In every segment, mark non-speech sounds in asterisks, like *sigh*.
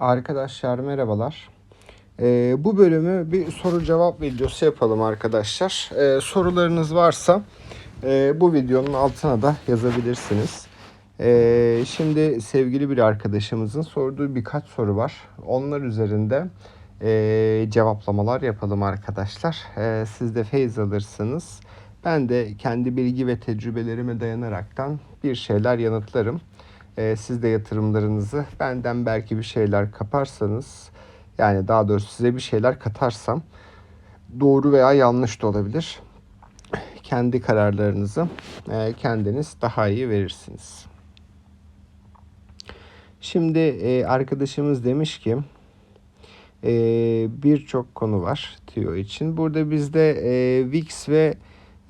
Arkadaşlar merhabalar. Ee, bu bölümü bir soru cevap videosu yapalım arkadaşlar. Ee, sorularınız varsa e, bu videonun altına da yazabilirsiniz. Ee, şimdi sevgili bir arkadaşımızın sorduğu birkaç soru var. Onlar üzerinde e, cevaplamalar yapalım arkadaşlar. Ee, siz de feyiz alırsınız. Ben de kendi bilgi ve tecrübelerime dayanaraktan bir şeyler yanıtlarım. Ee, siz de yatırımlarınızı benden belki bir şeyler kaparsanız yani daha doğrusu size bir şeyler katarsam doğru veya yanlış da olabilir. Kendi kararlarınızı e, kendiniz daha iyi verirsiniz. Şimdi e, arkadaşımız demiş ki e, birçok konu var TIO için. Burada bizde e, VIX ve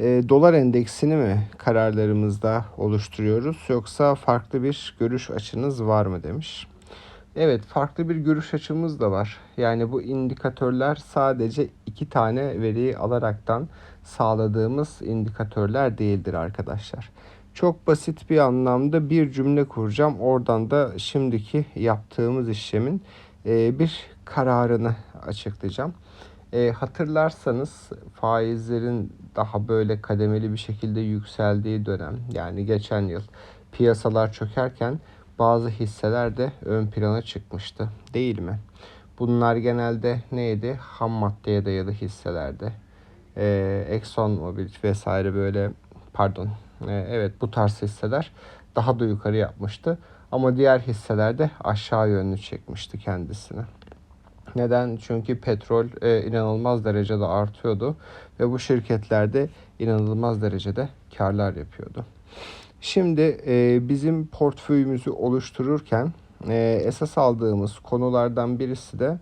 e, dolar endeksini mi kararlarımızda oluşturuyoruz yoksa farklı bir görüş açınız var mı demiş. Evet farklı bir görüş açımız da var. Yani bu indikatörler sadece iki tane veriyi alaraktan sağladığımız indikatörler değildir arkadaşlar. Çok basit bir anlamda bir cümle kuracağım. Oradan da şimdiki yaptığımız işlemin e, bir kararını açıklayacağım. E, hatırlarsanız faizlerin daha böyle kademeli bir şekilde yükseldiği dönem yani geçen yıl piyasalar çökerken bazı hisseler de ön plana çıkmıştı değil mi? Bunlar genelde neydi? Ham maddeye dayalı hisselerdi. Ee, Exxon Mobil vesaire böyle pardon ee, evet bu tarz hisseler daha da yukarı yapmıştı. Ama diğer hisseler de aşağı yönlü çekmişti kendisini. Neden? Çünkü petrol e, inanılmaz derecede artıyordu ve bu şirketlerde inanılmaz derecede karlar yapıyordu. Şimdi e, bizim portföyümüzü oluştururken e, esas aldığımız konulardan birisi de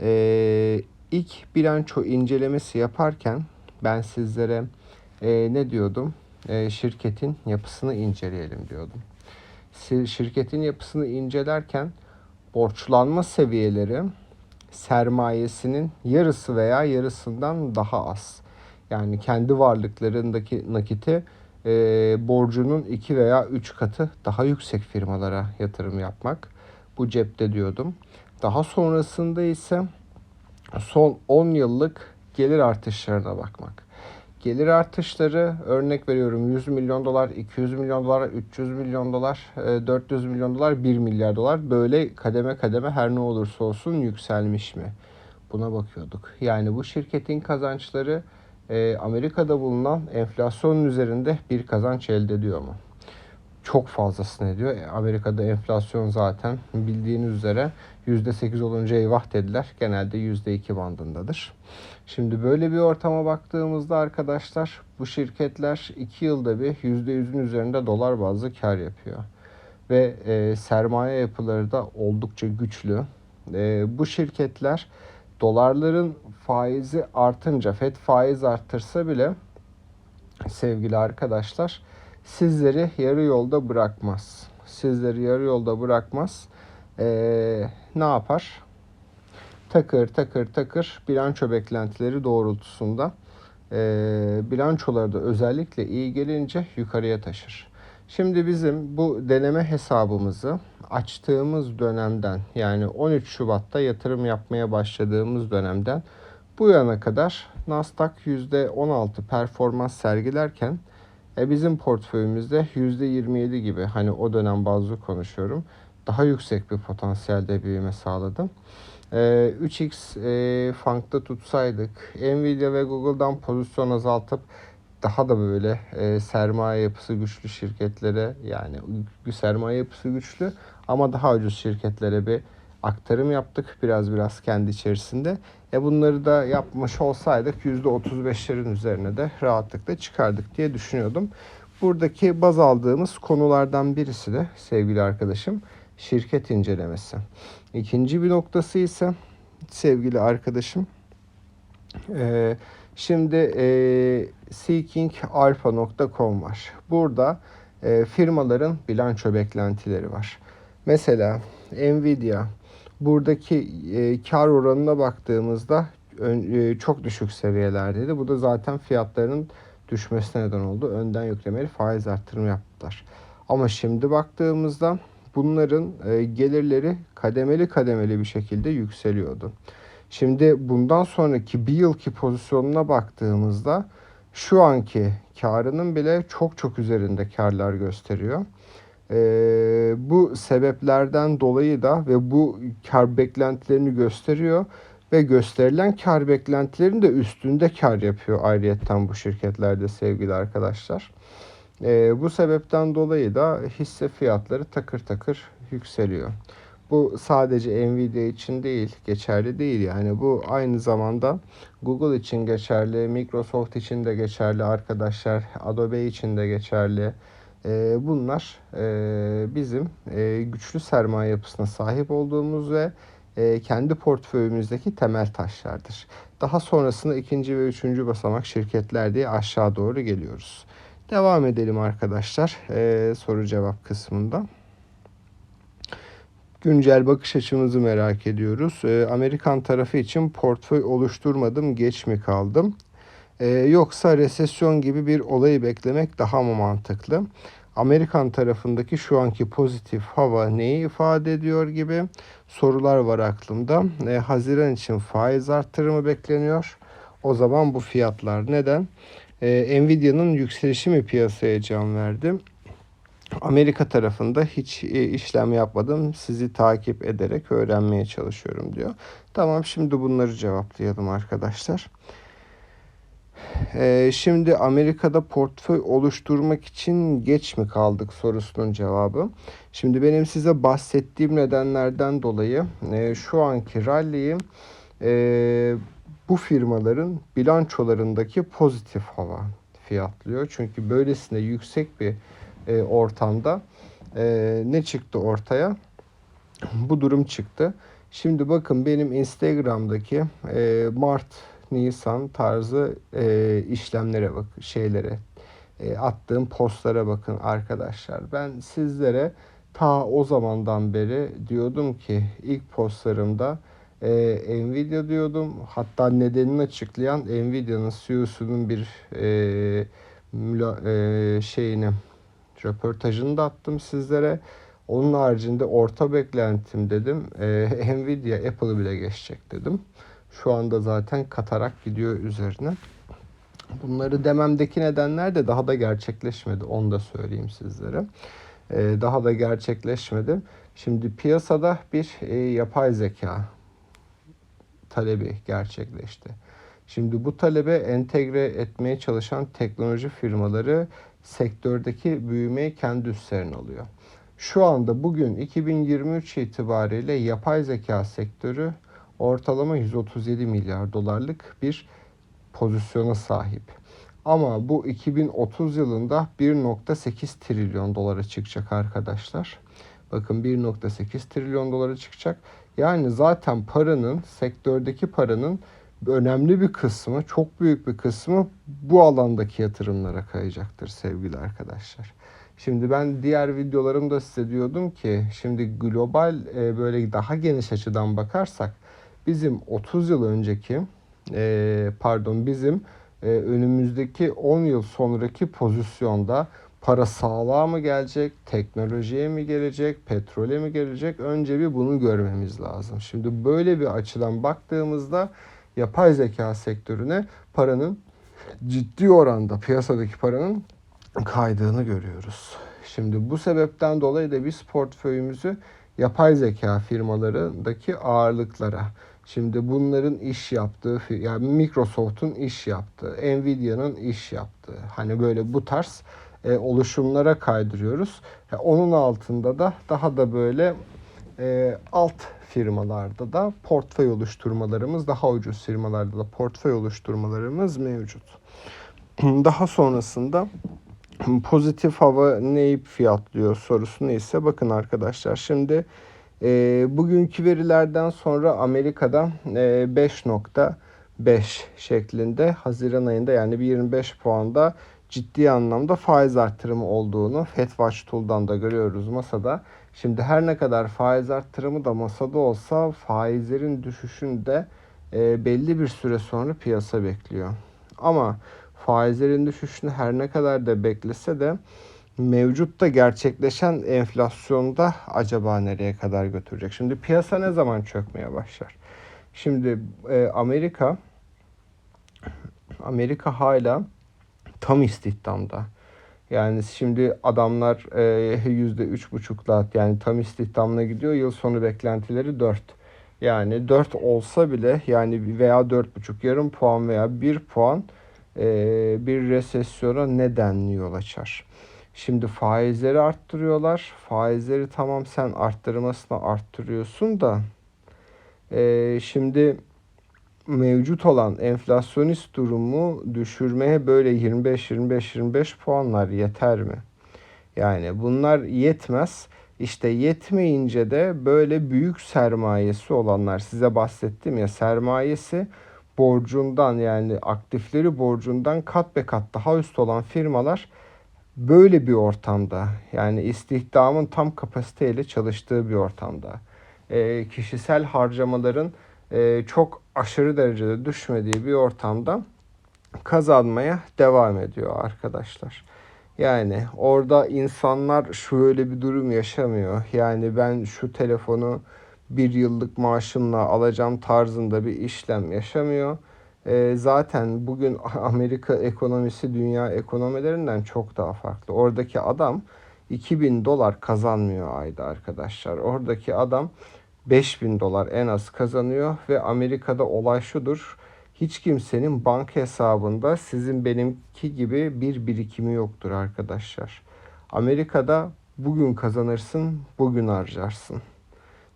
e, ilk bilanço incelemesi yaparken ben sizlere e, ne diyordum? E, şirketin yapısını inceleyelim diyordum. Şirketin yapısını incelerken borçlanma seviyeleri sermayesinin yarısı veya yarısından daha az. Yani kendi varlıklarındaki nakiti e, borcunun 2 veya 3 katı daha yüksek firmalara yatırım yapmak. Bu cepte diyordum. Daha sonrasında ise son 10 yıllık gelir artışlarına bakmak. Gelir artışları örnek veriyorum 100 milyon dolar, 200 milyon dolar, 300 milyon dolar, 400 e, milyon dolar, 1 milyar dolar böyle kademe kademe her ne olursa olsun yükselmiş mi? Buna bakıyorduk. Yani bu şirketin kazançları e, Amerika'da bulunan enflasyonun üzerinde bir kazanç elde ediyor mu? Çok fazlasını ediyor. E, Amerika'da enflasyon zaten bildiğiniz üzere %8 olunca eyvah dediler. Genelde %2 bandındadır. Şimdi böyle bir ortama baktığımızda arkadaşlar bu şirketler 2 yılda bir %100'ün üzerinde dolar bazlı kar yapıyor. Ve e, sermaye yapıları da oldukça güçlü. E, bu şirketler dolarların faizi artınca FED faiz arttırsa bile sevgili arkadaşlar sizleri yarı yolda bırakmaz. Sizleri yarı yolda bırakmaz. Ee, ne yapar? Takır takır takır bilanço beklentileri doğrultusunda e, bilançoları da özellikle iyi gelince yukarıya taşır. Şimdi bizim bu deneme hesabımızı açtığımız dönemden yani 13 Şubat'ta yatırım yapmaya başladığımız dönemden bu yana kadar Nasdaq %16 performans sergilerken e, bizim portföyümüzde %27 gibi hani o dönem bazlı konuşuyorum daha yüksek bir potansiyelde büyüme sağladı. E, 3x e, Funk'ta tutsaydık Nvidia ve Google'dan pozisyon azaltıp daha da böyle e, sermaye yapısı güçlü şirketlere yani sermaye yapısı güçlü ama daha ucuz şirketlere bir aktarım yaptık biraz biraz kendi içerisinde. E bunları da yapmış olsaydık %35'lerin üzerine de rahatlıkla çıkardık diye düşünüyordum. Buradaki baz aldığımız konulardan birisi de sevgili arkadaşım şirket incelemesi. İkinci bir noktası ise sevgili arkadaşım e, şimdi e, seekingalpha.com var. Burada e, firmaların bilanço beklentileri var. Mesela Nvidia buradaki e, kar oranına baktığımızda e, çok düşük seviyelerdeydi. Bu da zaten fiyatlarının düşmesine neden oldu. Önden yüklemeli faiz arttırımı yaptılar. Ama şimdi baktığımızda bunların e, gelirleri kademeli kademeli bir şekilde yükseliyordu. Şimdi bundan sonraki bir yılki pozisyonuna baktığımızda şu anki karının bile çok çok üzerinde karlar gösteriyor. Ee, bu sebeplerden dolayı da ve bu kar beklentilerini gösteriyor ve gösterilen kar beklentilerinin de üstünde kar yapıyor ayrıyetten bu şirketlerde sevgili arkadaşlar. Ee, bu sebepten dolayı da hisse fiyatları takır takır yükseliyor. Bu sadece Nvidia için değil, geçerli değil yani. Bu aynı zamanda Google için geçerli, Microsoft için de geçerli arkadaşlar, Adobe için de geçerli. Ee, bunlar e, bizim e, güçlü sermaye yapısına sahip olduğumuz ve e, kendi portföyümüzdeki temel taşlardır. Daha sonrasında ikinci ve üçüncü basamak şirketler diye aşağı doğru geliyoruz. Devam edelim arkadaşlar soru cevap kısmında. Güncel bakış açımızı merak ediyoruz. Amerikan tarafı için portföy oluşturmadım, geç mi kaldım? Ee, yoksa resesyon gibi bir olayı beklemek daha mı mantıklı? Amerikan tarafındaki şu anki pozitif hava neyi ifade ediyor gibi sorular var aklımda. E, Haziran için faiz arttırımı bekleniyor. O zaman bu fiyatlar neden? E, Nvidia'nın yükselişi mi piyasaya can verdi? Amerika tarafında hiç e, işlem yapmadım. Sizi takip ederek öğrenmeye çalışıyorum diyor. Tamam şimdi bunları cevaplayalım arkadaşlar. Ee, şimdi Amerika'da portföy oluşturmak için geç mi kaldık sorusunun cevabı. Şimdi benim size bahsettiğim nedenlerden dolayı e, şu anki rally'yi e, bu firmaların bilançolarındaki pozitif hava fiyatlıyor. Çünkü böylesine yüksek bir e, ortamda e, ne çıktı ortaya? Bu durum çıktı. Şimdi bakın benim Instagram'daki e, Mart Nisan tarzı e, işlemlere bak, şeylere e, attığım postlara bakın arkadaşlar. Ben sizlere ta o zamandan beri diyordum ki ilk postlarımda e, Nvidia diyordum. Hatta nedenini açıklayan Nvidia'nın CEO'sunun bir e, müla, e, şeyini röportajını da attım sizlere. Onun haricinde orta beklentim dedim. E, *laughs* Nvidia Apple'ı bile geçecek dedim. Şu anda zaten katarak gidiyor üzerine. Bunları dememdeki nedenler de daha da gerçekleşmedi. Onu da söyleyeyim sizlere. Ee, daha da gerçekleşmedi. Şimdi piyasada bir e, yapay zeka talebi gerçekleşti. Şimdi bu talebe entegre etmeye çalışan teknoloji firmaları sektördeki büyümeyi kendi üstlerine alıyor. Şu anda bugün 2023 itibariyle yapay zeka sektörü ortalama 137 milyar dolarlık bir pozisyona sahip. Ama bu 2030 yılında 1.8 trilyon dolara çıkacak arkadaşlar. Bakın 1.8 trilyon dolara çıkacak. Yani zaten paranın, sektördeki paranın önemli bir kısmı, çok büyük bir kısmı bu alandaki yatırımlara kayacaktır sevgili arkadaşlar. Şimdi ben diğer videolarımda size diyordum ki şimdi global e, böyle daha geniş açıdan bakarsak bizim 30 yıl önceki e, pardon bizim e, önümüzdeki 10 yıl sonraki pozisyonda para sağlığa mı gelecek, teknolojiye mi gelecek, petrole mi gelecek? Önce bir bunu görmemiz lazım. Şimdi böyle bir açıdan baktığımızda yapay zeka sektörüne paranın ciddi oranda piyasadaki paranın kaydığını görüyoruz. Şimdi bu sebepten dolayı da biz portföyümüzü yapay zeka firmalarındaki ağırlıklara Şimdi bunların iş yaptığı, yani Microsoft'un iş yaptığı, Nvidia'nın iş yaptığı, hani böyle bu tarz e, oluşumlara kaydırıyoruz. Onun altında da daha da böyle e, alt firmalarda da portföy oluşturmalarımız, daha ucuz firmalarda da portföy oluşturmalarımız mevcut. *clears throat* Daha sonrasında pozitif hava neyi fiyatlıyor sorusunu ise bakın arkadaşlar şimdi e, bugünkü verilerden sonra Amerika'da e, 5.5 şeklinde Haziran ayında yani bir 25 puanda ciddi anlamda faiz arttırımı olduğunu FedWatch Tool'dan da görüyoruz masada. Şimdi her ne kadar faiz arttırımı da masada olsa faizlerin düşüşünde e, belli bir süre sonra piyasa bekliyor. Ama faizlerin düşüşünü her ne kadar da beklese de mevcutta gerçekleşen enflasyonda acaba nereye kadar götürecek? Şimdi piyasa ne zaman çökmeye başlar? Şimdi e, Amerika Amerika hala tam istihdamda. Yani şimdi adamlar e, yüzde üç buçukla yani tam istihdamına gidiyor. Yıl sonu beklentileri 4. Yani 4 olsa bile yani veya dört buçuk yarım puan veya bir puan e, bir resesyona neden yol açar. Şimdi faizleri arttırıyorlar. Faizleri tamam sen arttırmasına arttırıyorsun da e, şimdi mevcut olan enflasyonist durumu düşürmeye böyle 25-25-25 puanlar yeter mi? Yani bunlar yetmez. İşte yetmeyince de böyle büyük sermayesi olanlar size bahsettim ya sermayesi borcundan yani aktifleri borcundan kat be kat daha üst olan firmalar böyle bir ortamda yani istihdamın tam kapasiteyle çalıştığı bir ortamda e, kişisel harcamaların e, çok aşırı derecede düşmediği bir ortamda kazanmaya devam ediyor arkadaşlar. Yani orada insanlar şöyle bir durum yaşamıyor. Yani ben şu telefonu bir yıllık maaşımla alacağım tarzında bir işlem yaşamıyor. E, zaten bugün *laughs* Amerika ekonomisi dünya ekonomilerinden çok daha farklı. Oradaki adam 2000 dolar kazanmıyor ayda arkadaşlar. Oradaki adam 5000 dolar en az kazanıyor ve Amerika'da olay şudur. Hiç kimsenin banka hesabında sizin benimki gibi bir birikimi yoktur arkadaşlar. Amerika'da bugün kazanırsın, bugün harcarsın.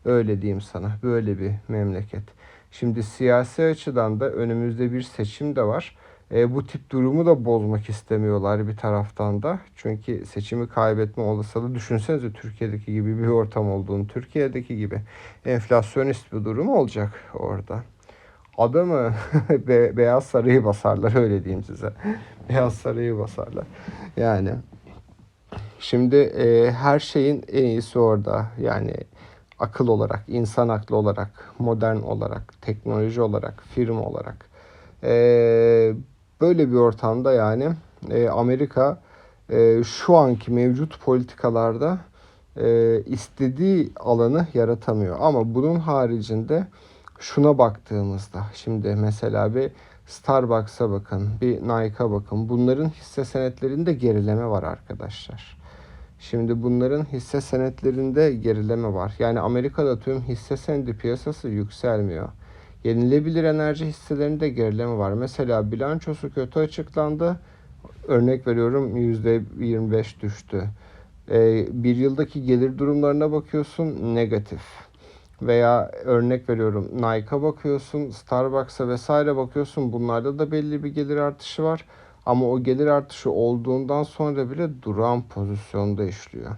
Öyle diyeyim sana. Böyle bir memleket. Şimdi siyasi açıdan da önümüzde bir seçim de var. E, bu tip durumu da bozmak istemiyorlar bir taraftan da. Çünkü seçimi kaybetme olasılığı düşünsenize Türkiye'deki gibi bir ortam olduğunu. Türkiye'deki gibi enflasyonist bir durum olacak orada. Adamı *laughs* Be Beyaz Sarayı basarlar öyle diyeyim size. *laughs* Beyaz Sarayı basarlar. Yani şimdi e, her şeyin en iyisi orada. Yani akıl olarak, insan aklı olarak, modern olarak, teknoloji olarak, firma olarak. E, böyle bir ortamda yani e, Amerika e, şu anki mevcut politikalarda e, istediği alanı yaratamıyor. Ama bunun haricinde şuna baktığımızda şimdi mesela bir Starbucks'a bakın, bir Nike'a bakın. Bunların hisse senetlerinde gerileme var arkadaşlar. Şimdi bunların hisse senetlerinde gerileme var. Yani Amerika'da tüm hisse senedi piyasası yükselmiyor. Yenilebilir enerji hisselerinde gerileme var. Mesela bilançosu kötü açıklandı. Örnek veriyorum %25 düştü. Ee, bir yıldaki gelir durumlarına bakıyorsun negatif. Veya örnek veriyorum Nike'a bakıyorsun, Starbucks'a vesaire bakıyorsun. Bunlarda da belli bir gelir artışı var. Ama o gelir artışı olduğundan sonra bile duran pozisyonda işliyor.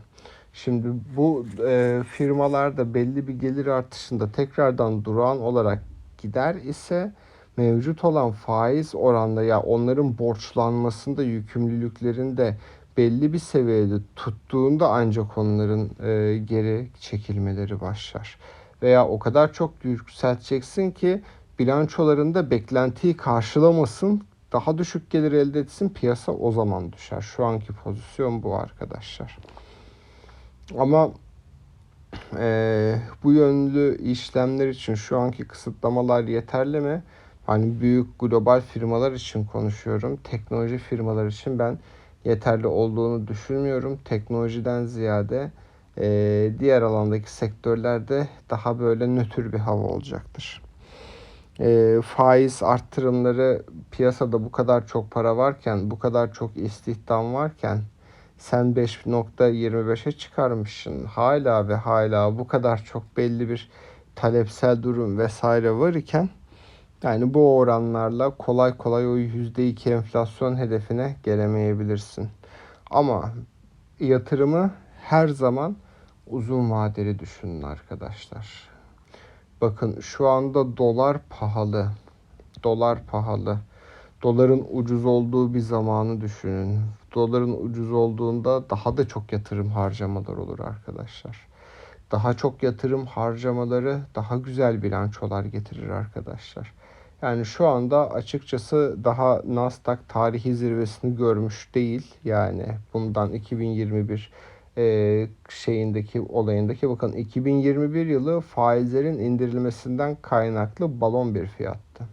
Şimdi bu e, firmalarda belli bir gelir artışında tekrardan duran olarak gider ise mevcut olan faiz oranla ya onların borçlanmasında yükümlülüklerinde belli bir seviyede tuttuğunda ancak onların e, geri çekilmeleri başlar. Veya o kadar çok yükselteceksin ki bilançolarında beklentiyi karşılamasın, daha düşük gelir elde etsin, piyasa o zaman düşer. Şu anki pozisyon bu arkadaşlar. Ama e, bu yönlü işlemler için şu anki kısıtlamalar yeterli mi? Hani büyük global firmalar için konuşuyorum. Teknoloji firmalar için ben yeterli olduğunu düşünmüyorum. Teknolojiden ziyade e, diğer alandaki sektörlerde daha böyle nötr bir hava olacaktır. E, faiz arttırımları piyasada bu kadar çok para varken, bu kadar çok istihdam varken sen 5.25'e çıkarmışsın. Hala ve hala bu kadar çok belli bir talepsel durum vesaire var iken yani bu oranlarla kolay kolay o %2 enflasyon hedefine gelemeyebilirsin. Ama yatırımı her zaman uzun vadeli düşünün arkadaşlar. Bakın şu anda dolar pahalı. Dolar pahalı. Doların ucuz olduğu bir zamanı düşünün. Doların ucuz olduğunda daha da çok yatırım harcamalar olur arkadaşlar. Daha çok yatırım harcamaları daha güzel bilançolar getirir arkadaşlar. Yani şu anda açıkçası daha Nasdaq tarihi zirvesini görmüş değil. Yani bundan 2021 e, şeyindeki olayındaki bakın 2021 yılı faizlerin indirilmesinden kaynaklı balon bir fiyattı.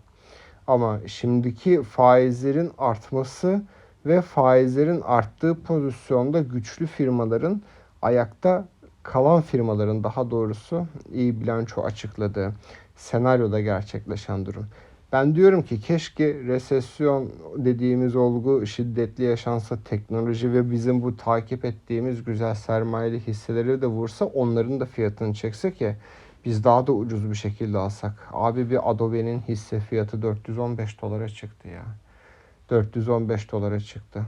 Ama şimdiki faizlerin artması ve faizlerin arttığı pozisyonda güçlü firmaların ayakta kalan firmaların daha doğrusu iyi bilanço açıkladığı senaryoda gerçekleşen durum. Ben diyorum ki keşke resesyon dediğimiz olgu şiddetli yaşansa teknoloji ve bizim bu takip ettiğimiz güzel sermayeli hisseleri de vursa onların da fiyatını çekse ki biz daha da ucuz bir şekilde alsak. Abi bir Adobe'nin hisse fiyatı 415 dolara çıktı ya. 415 dolara çıktı.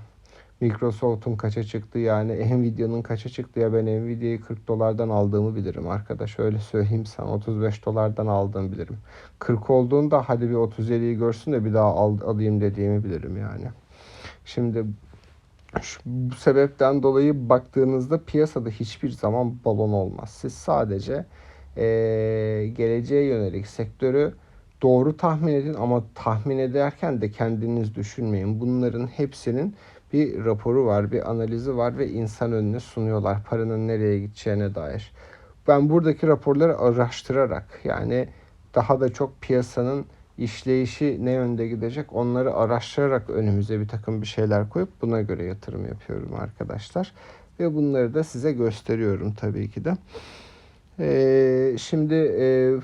Microsoft'un kaça çıktı yani Nvidia'nın kaça çıktı ya ben Nvidia'yı 40 dolardan aldığımı bilirim arkadaş öyle söyleyeyim sana 35 dolardan aldığımı bilirim. 40 olduğunda hadi bir 37'yi görsün de bir daha al, alayım dediğimi bilirim yani. Şimdi şu, bu sebepten dolayı baktığınızda piyasada hiçbir zaman balon olmaz. Siz sadece e, geleceğe yönelik sektörü doğru tahmin edin ama tahmin ederken de kendiniz düşünmeyin. Bunların hepsinin bir raporu var, bir analizi var ve insan önüne sunuyorlar paranın nereye gideceğine dair. Ben buradaki raporları araştırarak yani daha da çok piyasanın işleyişi ne yönde gidecek onları araştırarak önümüze bir takım bir şeyler koyup buna göre yatırım yapıyorum arkadaşlar. Ve bunları da size gösteriyorum tabii ki de. Ee, şimdi e,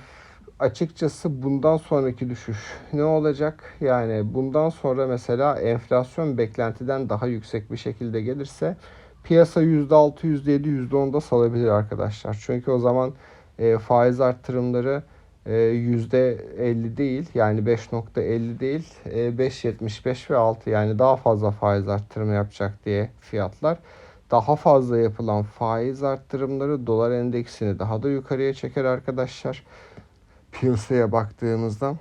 açıkçası bundan sonraki düşüş ne olacak? Yani bundan sonra mesela enflasyon beklentiden daha yüksek bir şekilde gelirse piyasa %6, %7, %10'da salabilir arkadaşlar. Çünkü o zaman e, faiz arttırımları e, %50 değil yani 5.50 değil e, 5.75 ve 6 yani daha fazla faiz arttırımı yapacak diye fiyatlar. Daha fazla yapılan faiz arttırımları dolar endeksini daha da yukarıya çeker arkadaşlar piyasaya baktığımızda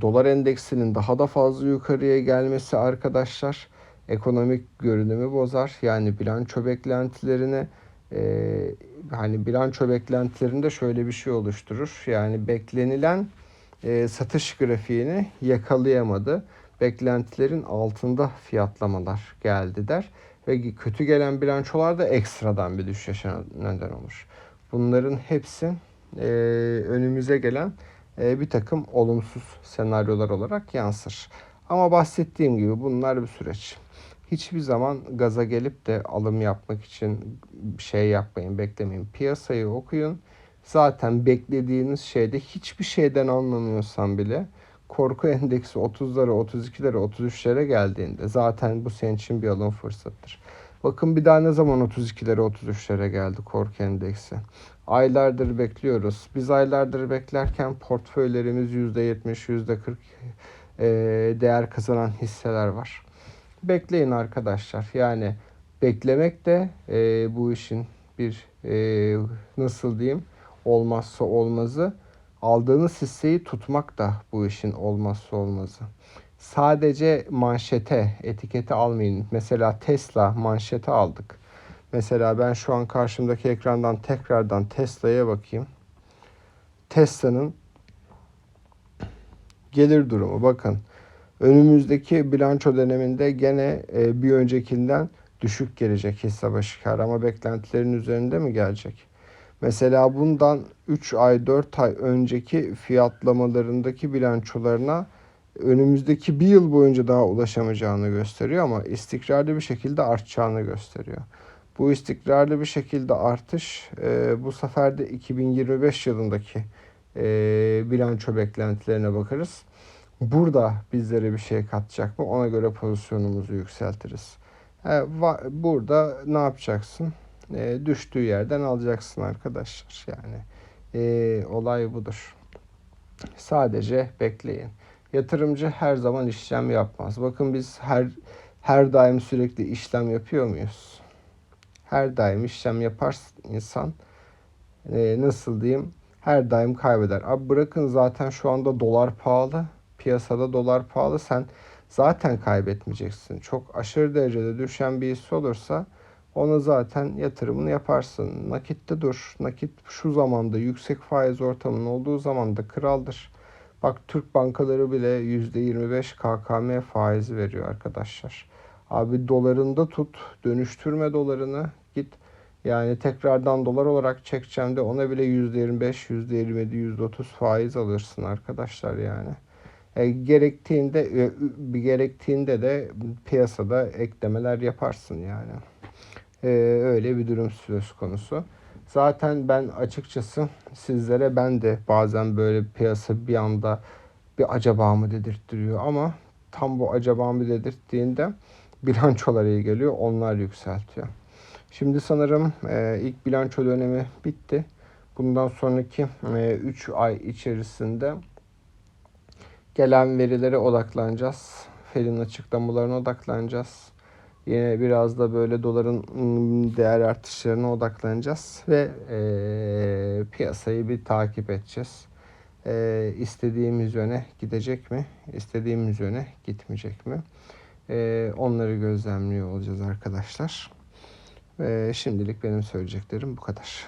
dolar endeksinin daha da fazla yukarıya gelmesi arkadaşlar ekonomik görünümü bozar. Yani bilanço beklentilerini e, hani bilanço beklentilerinde şöyle bir şey oluşturur. Yani beklenilen e, satış grafiğini yakalayamadı. Beklentilerin altında fiyatlamalar geldi der. Ve kötü gelen bilançolar da ekstradan bir düşüşe neden olur. Bunların hepsi e, önümüze gelen e, bir takım olumsuz senaryolar olarak yansır. Ama bahsettiğim gibi bunlar bir süreç. Hiçbir zaman gaza gelip de alım yapmak için şey yapmayın, beklemeyin. Piyasayı okuyun. Zaten beklediğiniz şeyde hiçbir şeyden anlamıyorsan bile korku *laughs* endeksi 30'lara, 32'lere, 33'lere geldiğinde zaten bu senin için bir alım fırsatıdır. Bakın bir daha ne zaman 32'lere, 33'lere geldi korku endeksi. Aylardır bekliyoruz. Biz aylardır beklerken portföylerimiz %70, %40 e, değer kazanan hisseler var. Bekleyin arkadaşlar. Yani beklemek de e, bu işin bir e, nasıl diyeyim olmazsa olmazı. Aldığınız hisseyi tutmak da bu işin olmazsa olmazı. Sadece manşete, etiketi almayın. Mesela Tesla manşete aldık. Mesela ben şu an karşımdaki ekrandan tekrardan Tesla'ya bakayım. Tesla'nın gelir durumu bakın. Önümüzdeki bilanço döneminde gene e, bir öncekinden düşük gelecek hisse başı ama beklentilerin üzerinde mi gelecek? Mesela bundan 3 ay 4 ay önceki fiyatlamalarındaki bilançolarına önümüzdeki bir yıl boyunca daha ulaşamayacağını gösteriyor ama istikrarlı bir şekilde artacağını gösteriyor. Bu istikrarlı bir şekilde artış e, bu sefer de 2025 yılındaki e, bilanço beklentilerine bakarız. Burada bizlere bir şey katacak mı? Ona göre pozisyonumuzu yükseltiriz. E, va, burada ne yapacaksın? E, düştüğü yerden alacaksın arkadaşlar. Yani e, olay budur. Sadece bekleyin. Yatırımcı her zaman işlem yapmaz. Bakın biz her her daim sürekli işlem yapıyor muyuz? her daim işlem yapar insan e, nasıl diyeyim her daim kaybeder. Abi bırakın zaten şu anda dolar pahalı. Piyasada dolar pahalı. Sen zaten kaybetmeyeceksin. Çok aşırı derecede düşen bir hisse olursa ona zaten yatırımını yaparsın. Nakitte dur. Nakit şu zamanda yüksek faiz ortamının olduğu zaman da kraldır. Bak Türk bankaları bile %25 KKM faizi veriyor arkadaşlar. Abi dolarında tut, dönüştürme dolarını git. Yani tekrardan dolar olarak çekeceğim de ona bile %25, %27, %30 faiz alırsın arkadaşlar yani. E, gerektiğinde e, gerektiğinde de piyasada eklemeler yaparsın yani. E, öyle bir durum söz konusu. Zaten ben açıkçası sizlere ben de bazen böyle piyasa bir anda bir acaba mı dedirttiriyor ama tam bu acaba mı dedirttiğinde *laughs* bilançolar iyi geliyor. Onlar yükseltiyor. Şimdi sanırım e, ilk bilanço dönemi bitti. Bundan sonraki 3 ay içerisinde gelen verilere odaklanacağız. Fed'in açıklamalarına odaklanacağız. Yine biraz da böyle doların ım, değer artışlarına odaklanacağız ve e, piyasayı bir takip edeceğiz. E, istediğimiz yöne gidecek mi? İstediğimiz yöne gitmeyecek mi? E, onları gözlemliyor olacağız arkadaşlar. Ve şimdilik benim söyleyeceklerim bu kadar.